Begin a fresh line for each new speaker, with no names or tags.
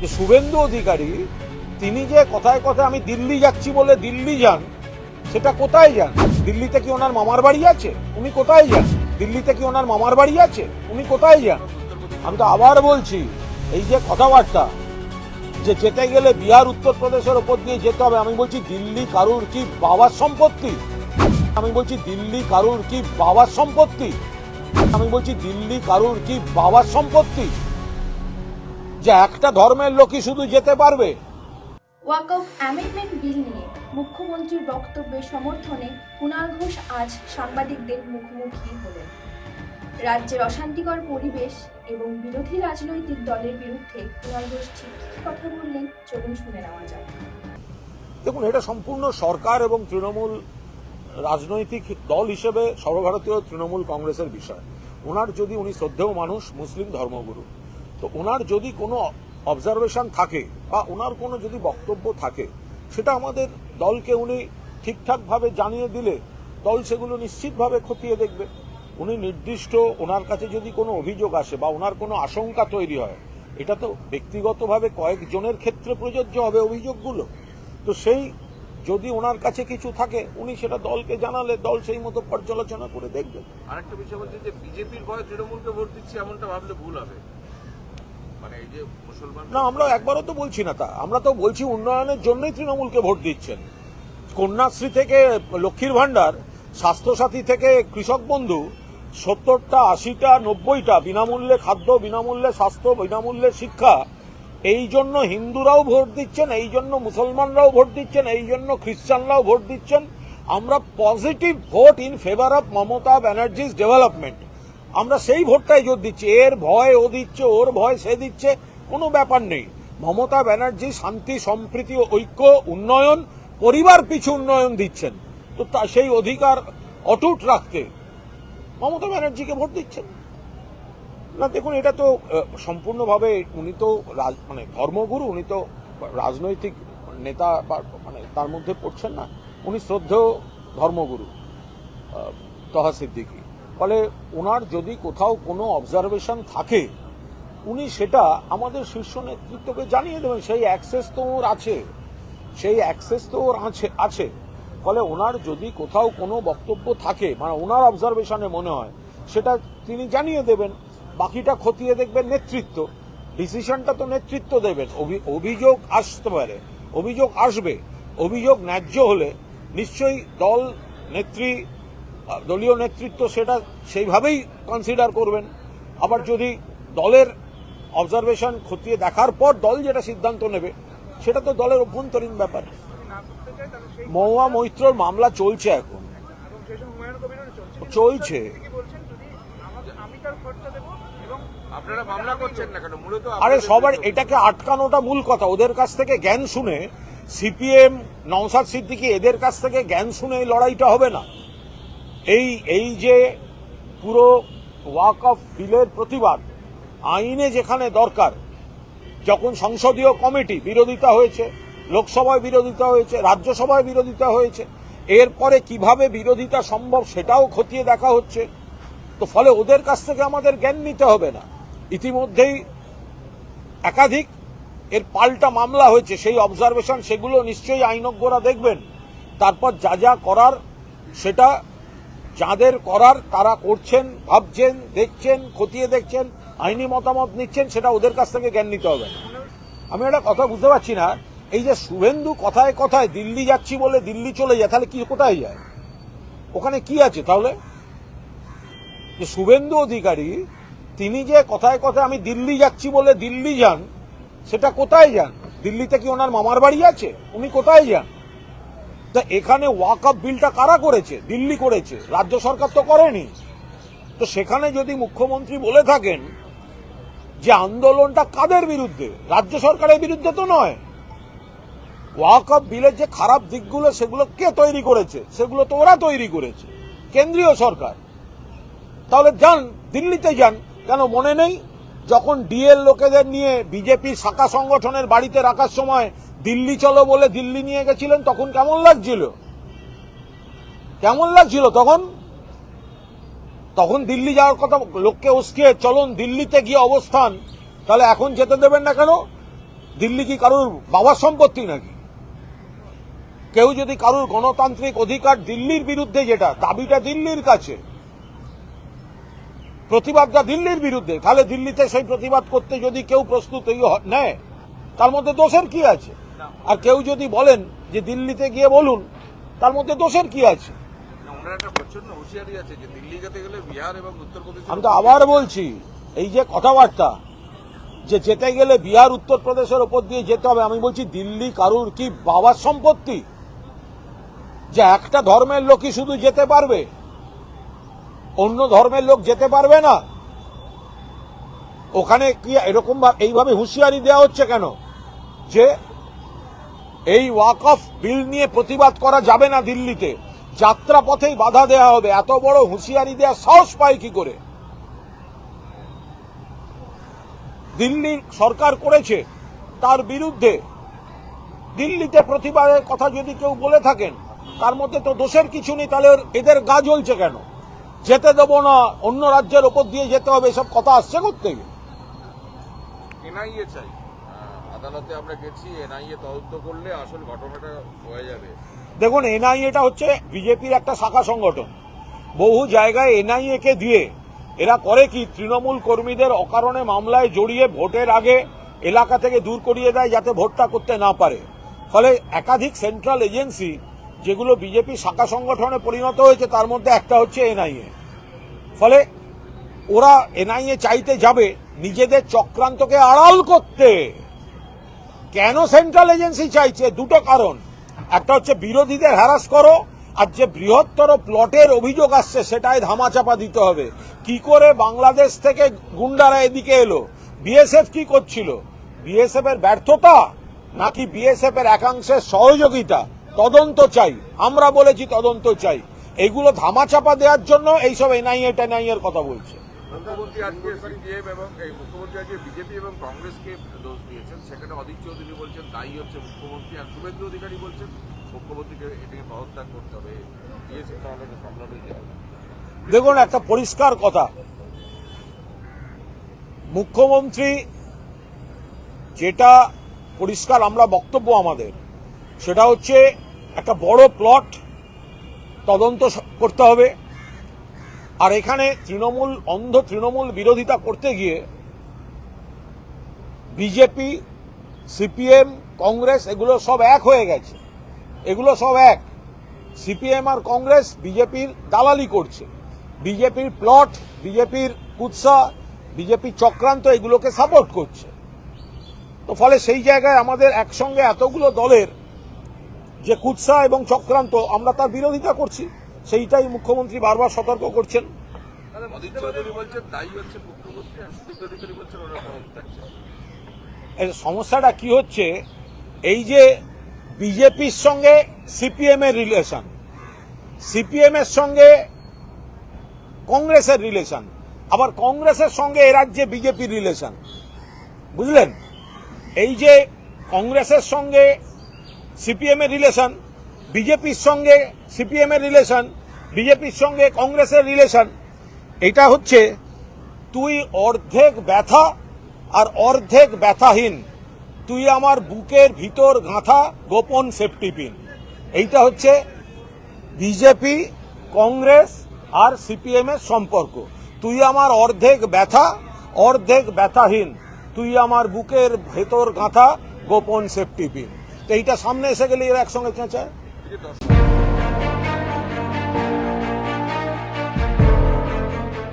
যে শুভেন্দু অধিকারী, তিনি যে কথায় কথায় আমি দিল্লি যাচ্ছি বলে দিল্লি যান, সেটা কোথায় যান? দিল্লিতে কি ওনার মামার বাড়ি আছে? উনি কোথায় যান? দিল্লিতে কি ওনার মামার বাড়ি আছে? উনি কোথায় যান? আমি তো আবার বলছি, এই যে কথাবার্তা, যে যেতে গেলে বিহার উত্তরপ্রদেশের ওপর দিয়ে যেতে হবে, আমি বলছি দিল্লি কারুর কি বাবার সম্পত্তি? আমি বলছি দিল্লি কারুর কি বাবার সম্পত্তি? আমি বলছি দিল্লি কারুর কি বাবার সম্পত্তি? যে একটা ধর্মের লোকই শুধু যেতে পারবে।
ওয়াকফ অ্যামেন্ডমেন্ট বিল নিয়ে মুখ্যমন্ত্রীর বক্তব্যের সমর্থনে কুণাল ঘোষ আজ সাংবাদিকদের মুখোমুখি হলেন। রাজ্যের অশান্তিকর পরিবেশ এবং বিরোধী রাজনৈতিক দলের বিরুদ্ধে কুণাল ঘোষ ঠিক কথা বললেন চলুন শুনে নেওয়া যাক।
দেখুন এটা সম্পূর্ণ সরকার এবং তৃণমূল রাজনৈতিক দল হিসেবে সর্বভারতীয় তৃণমূল কংগ্রেসের বিষয়। ওনার যদি উনি শ্রদ্ধেয় মানুষ মুসলিম ধর্মগুরু তো ওনার যদি কোনো অবজারভেশন থাকে বা ওনার কোনো যদি বক্তব্য থাকে, সেটা আমাদের দলকে উনি ঠিকঠাকভাবে জানিয়ে দিলে দল সেগুলো নিশ্চিতভাবে খতিয়ে দেখবে। উনি নির্দিষ্ট ওনার কাছে যদি কোনো অভিযোগ আসে বা ওনার কোনো আশঙ্কা তৈরি হয়, এটা তো ব্যক্তিগতভাবে কয়েকজনের ক্ষেত্রে প্রযোজ্য হবে অভিযোগগুলো। তো সেই যদি ওনার কাছে কিছু থাকে, উনি সেটা দলকে জানালে দল সেই মতো পর্যালোচনা করে দেখবে।
আরেকটা বিষয় বলছে যে বিজেপির ভয়ে তৃণমূলকে ভোট দিচ্ছি এমনটা ভাবলে ভুল হবে মানে এই যে মুসলমান
না, আমরা একবারও তো বলছি না তা। আমরা তো বলছি উন্নয়নের জন্যই তৃণমূলকে ভোট দিচ্ছেন। কন্যাশ্রী থেকে লক্ষ্মীর ভাণ্ডার, স্বাস্থ্যসাথী থেকে কৃষক বন্ধু, সত্তরটা, আশিটা, নব্বইটা, বিনামূল্যে খাদ্য, বিনামূল্যে স্বাস্থ্য, বিনামূল্যে শিক্ষা, এই জন্য হিন্দুরাও ভোট দিচ্ছেন, এই জন্য মুসলমানরাও ভোট দিচ্ছেন, এই জন্য খ্রিস্টানরাও ভোট দিচ্ছেন। আমরা positive vote in favour of Mamata Banerjee's development আমরা সেই ভোটটাই জোর দিচ্ছি। এর ভয় ও দিচ্ছে, ওর ভয় সে দিচ্ছে, কোনো ব্যাপার নেই। মমতা ব্যানার্জি শান্তি, সম্প্রীতি, ঐক্য, উন্নয়ন, পরিবার পিছু উন্নয়ন দিচ্ছেন। তো তা সেই অধিকার অটুট রাখতে মমতা ব্যানার্জিকে ভোট দিচ্ছেন। না, দেখুন, এটা তো সম্পূর্ণভাবে উনি তো মানে ধর্মগুরু, উনি তো রাজনৈতিক নেতা মানে তার মধ্যে পড়ছেন না। উনি শ্রদ্ধেয় ধর্মগুরু তহা সিদ্দিকি ফলে ওনার যদি কোথাও কোনো অবজারভেশন থাকে, উনি সেটা আমাদের শীর্ষ নেতৃত্বকে জানিয়ে দেবেন, সেই অ্যাক্সেস তো ওর আছে, সেই অ্যাক্সেস তো ওর আছে আছে। ফলে ওনার যদি কোথাও কোনো বক্তব্য থাকে মানে ওনার অবজারভেশনে মনে হয়, সেটা তিনি জানিয়ে দেবেন, বাকিটা খতিয়ে দেখবেন নেতৃত্ব। ডিসিশনটা তো নেতৃত্ব দেবেন, অভি- অভিযোগ আসতে পারে, অভিযোগ আসবে, অভিযোগ ন্যায্য হলে নিশ্চয়ই দল, নেত্রী দলীয় নেতৃত্ব সেটা সেইভাবেই কনসিডার করবেন। আবার যদি দলের অবজারভেশন খতিয়ে দেখার পর দল যেটা সিদ্ধান্ত নেবে, সেটা তো দলের অভ্যন্তরীণ ব্যাপার। মহুয়া মৈত্রর মামলা চলছে এখন। চলছে। আরে সবার এটাকে আটকানোটা মূল কথা। ওদের কাছ থেকে জ্ঞান শুনে সিপিএম নওসাদ সিদ্দিকি, এদের কাছ থেকে জ্ঞান শুনে এই লড়াইটা হবে না। এই এই যে পুরো ওয়াক অফ বিলের প্রতিবাদ, আইনে যেখানে দরকার, যখন সংসদীয় কমিটি বিরোধিতা হয়েছে, লোকসভায় বিরোধিতা হয়েছে, রাজ্যসভায় বিরোধিতা হয়েছে, এরপরে কীভাবে বিরোধিতা সম্ভব সেটাও খতিয়ে দেখা হচ্ছে, তো ফলে ওদের কাছ থেকে আমাদের জ্ঞান নিতে হবে না। ইতিমধ্যেই একাধিক এর পাল্টা মামলা হয়েছে, সেই অবজারভেশন সেগুলো নিশ্চয়ই আইনজ্ঞরা দেখবেন। তারপর যা যা করার, সেটা যাদের করার তারা করছেন, ভাবছেন, দেখছেন, খতিয়ে দেখছেন, আইনি মতামত নিচ্ছেন, সেটা ওদের কাছ থেকে জ্ঞান নিতে হবে। আমি একটা কথা বুঝতে পারছি না, এই যে শুভেন্দু কথায় কথায় দিল্লি যাচ্ছি বলে দিল্লি চলে যায়, তাহলে কি, কোথায় যায়? ওখানে কি আছে তাহলে? যে শুভেন্দু অধিকারী, তিনি যে কথায় কথায় আমি দিল্লি যাচ্ছি বলে দিল্লি যান, সেটা কোথায় যান? দিল্লিতে কি ওনার মামার বাড়ি আছে? উনি কোথায় যান? তা এখানে ওয়াক আপ বিলটা কারা করেছে? দিল্লি করেছে। রাজ্য সরকার তো করেনি। তো সেখানে যদি মুখ্যমন্ত্রী বলে থাকেন যে আন্দোলনটা কাদের বিরুদ্ধে? রাজ্য সরকারের বিরুদ্ধে তো নয়। ওয়াক আপ বিলের যে খারাপ দিকগুলো, সেগুলো কে তৈরি করেছে? সেগুলো তো ওরা তৈরি করেছে। কেন্দ্রীয় সরকার। তাহলে যান, দিল্লিতে যান। কেন মনে নেই? যখন ডিএল লোকেদের নিয়ে বিজেপির শাখা সংগঠনের বাড়িতে রাখার সময় দিল্লি চলো বলে দিল্লি নিয়ে গেছিলেন, তখন কেমন লাগছিল? কেমন লাগছিল তখন? তখন দিল্লি যাওয়ার কথা, লোককে উস্কে, চলুন দিল্লিতে গিয়ে অবস্থান। তাহলে এখন যেতে দেবেন না কেন? দিল্লি কি কারুর বাবার সম্পত্তি নাকি? কেউ যদি কারুর গণতান্ত্রিক অধিকার দিল্লির বিরুদ্ধে যেটা, দাবিটা দিল্লির কাছে। প্রতিবাদটা দিল্লির বিরুদ্ধে। তাহলে দিল্লিতে সেই প্রতিবাদ করতে যদি কেউ প্রস্তুত নেয়, তার মধ্যে দোষের কি আছে? আর কেউ যদি বলেন যে দিল্লিতে গিয়ে বলুন তার মধ্যে দোষের কি আছে? আমি তো আবার বলছি এই যে কথাবার্তা যে যেতে গেলে বিহার উত্তরপ্রদেশের ওপর দিয়ে যেতে হবে আমি বলছি দিল্লি কারুর কি বাবার সম্পত্তি? যে একটা ধর্মের লোকই শুধু যেতে পারবে অন্য ধর্মের লোক যেতে পারবে না। ওখানে কি এরকম এইভাবে হুঁশিয়ারি দেওয়া হচ্ছে কেন? যে এই ওয়াক অফ বিল নিয়ে প্রতিবাদ করা যাবে না দিল্লিতে। যাত্রা পথেই বাধা দেওয়া হবে। এত বড় হুঁশিয়ারি দেওয়া সাহস পায় কি করে? দিল্লি সরকার করেছে তার বিরুদ্ধে। দিল্লিতে প্রতিবাদের কথা যদি কেউ বলে থাকেন তার মধ্যে তো দোষের কিছু নেই তাহলে এদের গা জ্বলছে কেন? যেতে দেবো না অন্য রাজ্যের ওপর দিয়ে যেতে হবে এসব কথা আসছে করতে
আহ, আদালতে আমরা গেছি, এনআইএ তদন্ত করলে আসল ঘটনাটা হয়ে যাবে।
দেখুন, এনআইএটা হচ্ছে বিজেপির একটা শাখা সংগঠন। বহু জায়গায় এনআইএ কে দিয়ে এরা করে কি, তৃণমূল কর্মীদের অকারণে মামলায় জড়িয়ে ভোটের আগে এলাকা থেকে দূর করিয়ে দেয় যাতে ভোটটা করতে না পারে। ফলে একাধিক সেন্ট্রাল এজেন্সি, যেগুলো বিজেপি শাখা সংগঠনে পরিণত হয়েছে, তার মধ্যে একটা হচ্ছে এনআইএ। ফলে ওরা এনআইএ চাইতে যাবে, নিজেদের চক্রান্তকে আড়াল করতে। কেন সেন্ট্রাল এজেন্সি চাইছে? দুটো কারণ। একটা হচ্ছে বিরোধীদের হ্যারাস করো, আর যে বৃহত্তর প্লটের অভিযোগ আসছে সেটাই ধামাচাপা দিতে হবে। কি করে বাংলাদেশ থেকে গুন্ডারা এদিকে এলো? বিএসএফ কি করছিল? বিএসএফ এর ব্যর্থতা নাকি বিএসএফ এর একাংশের সহযোগিতা? তদন্ত চাই। আমরা বলেছি তদন্ত চাই। এগুলো ধামাচাপা দেওয়ার জন্য এইসব এনআইএ টেনআইএ এর কথা বলছে।
মুখ্যমন্ত্রী আজকে সিপিএম এবং এই মুখ্যমন্ত্রী আজকে বিজেপি এবং কংগ্রেসকে দোষ দিয়েছেন। সেখানে অধীর চৌধুরী বলছেন দায়ী হচ্ছে মুখ্যমন্ত্রী আর শুভেন্দু অধিকারী বলছেন, মুখ্যমন্ত্রীকে এটাকে পদত্যাগ করতে হবে। দিয়েছে। তাহলে সামলানোই যাবে
দেখুন, একটা পরিষ্কার কথা। মুখ্যমন্ত্রী যেটা পরিষ্কার আমরা বক্তব্য আমাদের, সেটা হচ্ছে একটা বড় প্লট তদন্ত করতে হবে। আর এখানে তৃণমূল, অন্ধ তৃণমূল বিরোধিতা করতে গিয়ে বিজেপি, সিপিএম, কংগ্রেস, এগুলো সব এক হয়ে গেছে। এগুলো সব এক। সিপিএম আর কংগ্রেস বিজেপির দালালি করছে। বিজেপির প্লট, বিজেপির কুৎসা বিজেপির চক্রান্ত এগুলোকে সাপোর্ট করছে। তো ফলে সেই জায়গায় আমাদের একসঙ্গে এতগুলো দলের যে কুৎসা এবং চক্রান্ত আমরা তার বিরোধিতা করছি। সেইটাই মুখ্যমন্ত্রী বারবার সতর্ক করছেন। সমস্যাটা কি হচ্ছে এই যে বিজেপির সঙ্গে সিপিএম এর রিলেশন সিপিএম এর সঙ্গে কংগ্রেসের রিলেশন আবার কংগ্রেসের সঙ্গে এ রাজ্যে বিজেপির রিলেশন বুঝলেন? এই যে কংগ্রেসের সঙ্গে সিপিএম এর রিলেশন বিজেপির সঙ্গে সিপিএম এর রিলেশন বিজেপির সঙ্গে কংগ্রেসের রিলেশন এটা হচ্ছে তুই অর্ধেক ব্যথা আর অর্ধেক ব্যথাহীন। তুই আমার বুকের ভিতর গাঁথা, গোপন সেফটি পিন এইটা হচ্ছে বিজেপি, কংগ্রেস আর সিপিএম এর সম্পর্ক। তুই আমার অর্ধেক ব্যথা, অর্ধেক ব্যথাহীন। তুই আমার বুকের ভেতর গাঁথা, গোপন সেফটি পিন তো এইটা সামনে এসে গেলে এরা একসঙ্গে চেঁচায়।